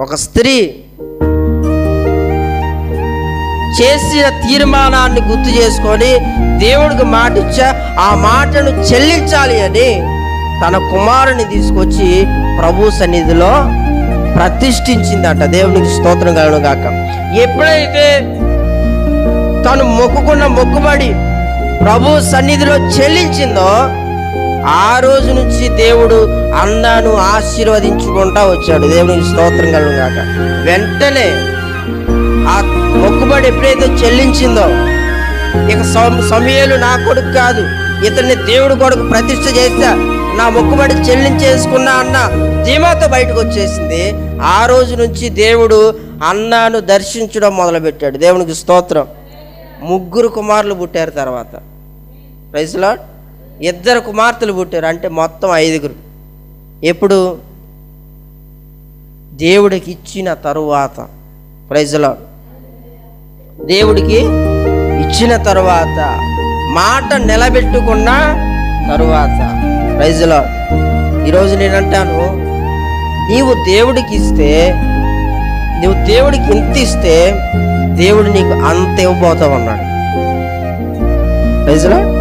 ఒక స్త్రీ చేసిన తీర్మానాన్ని గుర్తు చేసుకొని దేవుడికి మాట ఇచ్చా ఆ మాటను చెల్లించాలి అని తన కుమారుని తీసుకొచ్చి ప్రభు సన్నిధిలో ప్రతిష్ఠించిందట. దేవునికి స్తోత్రం కలను గాక ఎప్పుడైతే తను మొక్కుకున్న మొక్కుబడి ప్రభు సన్నిధిలో చెల్లించిందో ఆ రోజు నుంచి దేవుడు అన్నాను ఆశీర్వదించుకుంటా వచ్చాడు. దేవునికి స్తోత్రం కలను వెంటనే ఆ మొక్కుబడి ఎప్పుడైతే చెల్లించిందో ఇక సమ- సమయలు నా కొడుకు కాదు ఇతన్ని దేవుడు కొడుకు ప్రతిష్ట చేస్తా నా మొక్కుబడి చెల్లించేసుకున్నా అన్న ధీమాతో బయటకు వచ్చేసింది ఆ రోజు నుంచి దేవుడు అన్నాను దర్శించడం మొదలుపెట్టాడు. దేవునికి స్తోత్రం. ముగ్గురు కుమారులు పుట్టారు తర్వాత. రైతులా ఇద్దరు కుమార్తెలు పుట్టారు. అంటే మొత్తం ఐదుగురు. ఎప్పుడు? దేవుడికి ఇచ్చిన తరువాత. ప్రైజ్లో దేవుడికి ఇచ్చిన తరువాత. మాట నిలబెట్టుకున్న తరువాత. ప్రైజ్లో ఈరోజు నేను అంటాను నీవు దేవుడికి ఇస్తే నువ్వు దేవుడికి ఇంత ఇస్తే దేవుడు నీకు అంత ఇవ్వబోతా ఉన్నాడు ప్రైజ్లో